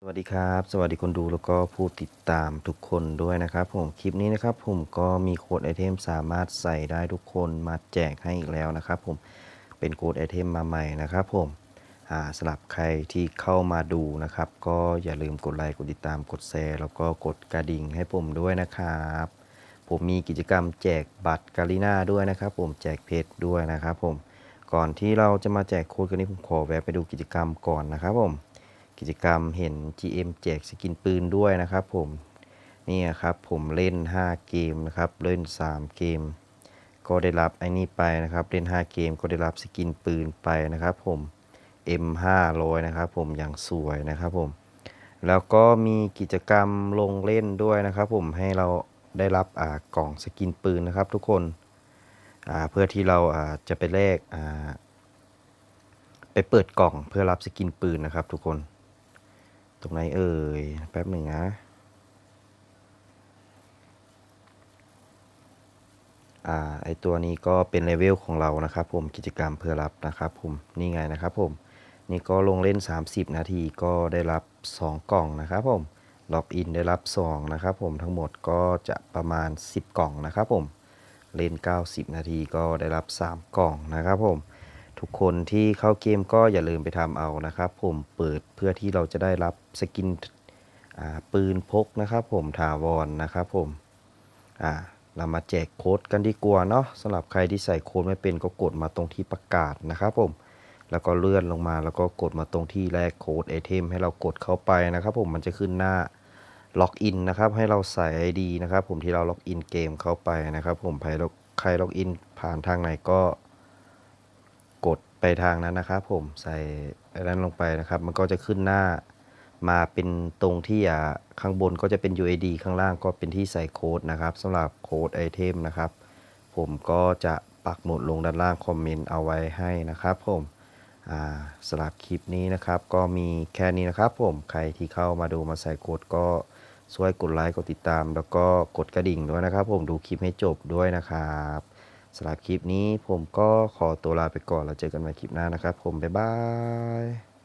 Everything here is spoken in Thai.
สวัสดีครับ สวัสดีคนดูแล้วก็ผู้ติดตามทุกคนด้วยนะครับผมคลิปนี้นะครับผมก็มีโค้ดไอเทมสามารถใส่ได้ทุกคนมาแจกให้อีกแล้วนะครับผมเป็นโค้ดไอเทมมาใหม่นะครับผมอ่าสำหรับใครที่เข้ามาดูนะครับ ก็อย่าลืมกดไลค์กดติดตามกดแชร์แล้วก็กดกระดิ่งให้ผมด้วยนะครับ ผมมีกิจกรรมแจกบัตรกาลิน่าด้วยนะครับ ผมแจกเพชรด้วยนะครับ ผมก่อนที่เราจะมาแจกโค้ดกันนี้ผมขอแวะไปดูกิจกรรมก่อนนะครับผม กิจกรรมเห็น GM แจกสกินปืนด้วยนะครับผมนี่ครับผมเล่น 5 เกมนะครับเล่น 3 เกม ก็ได้รับไอ้นี่ไปนะครับเล่น 5 เกมก็ได้รับสกินปืนไปนะครับผม M500 นะครับผมอย่างสวยนะครับผมแล้วก็มีกิจกรรมลงเล่นด้วยนะครับผมให้เราได้รับอ่ากล่องสกินปืนนะครับทุกคนอ่าเพื่อที่เราอ่าจะไปแลกอ่าไปเปิดกล่องเพื่อรับสกินปืนนะครับทุกคน ตรงไหนเอ่ย แป๊บหนึ่งนะ อ่า ไอตัวนี้ก็เป็นเลเวลของเรานะครับผม กิจกรรมเพื่อรับนะครับผม นี่ไงนะครับผม นี่ก็ลงเล่น 30 นาทีก็ได้รับ 2 กล่องนะครับผม ล็อกอินได้รับ 2 นะครับผม ทั้งหมดก็จะประมาณ 10 กล่องนะครับผม เล่น 90 นาทีก็ได้รับ 3 กล่องนะครับผม ทุกคนที่เข้าเกมก็อย่าลืมไปทำเอานะครับ ผมเปิดเพื่อที่เราจะได้รับสกินปืนพกนะครับ ผมถาวรนนะครับผมอ่าเรามาแจกโค้ดกันดีกว่าเนาะสำหรับใครที่ใส่โค้ดไม่เป็นก็กดมาตรงที่ประกาศนะครับผมแล้วก็เลื่อนลงมาแล้วก็กดมาตรงที่แรกโค้ดไอเทมให้เรากดเข้าไปนะครับ ผมมันจะขึ้นหน้าล็อกอินนะครับ ให้เราใส่ ID นะครับ ผมที่เราล็อกอินเกมเข้าไปนะครับ ผมใครล็อกใครล็อกอินผ่านทางไหนก็ ทางนั้นนะครับ ผมใส่อันนั้นลงไปนะครับ มันก็จะขึ้นหน้ามาเป็นตรงที่อ่าข้างบนก็จะเป็น UID ข้างล่างก็เป็นที่ใส่โค้ดนะครับสำหรับโค้ดไอเทมนะครับ ผมก็จะปักหมุดลงด้านล่างคอมเมนต์เอาไว้ให้นะครับผมสำหรับคลิปนี้นะครับ ก็มีแค่นี้นะครับ ผมใครที่เข้ามาดูมาใส่โค้ดก็ช่วยกดไลค์กดติดตาม แล้วก็กดกระดิ่งด้วยนะครับ ผมดูคลิปให้จบด้วยนะครับ สำหรับคลิปนี้ผมก็ขอตัวลาไปก่อนแล้วเจอกันใหม่คลิปหน้านะครับ ผมบ๊ายบาย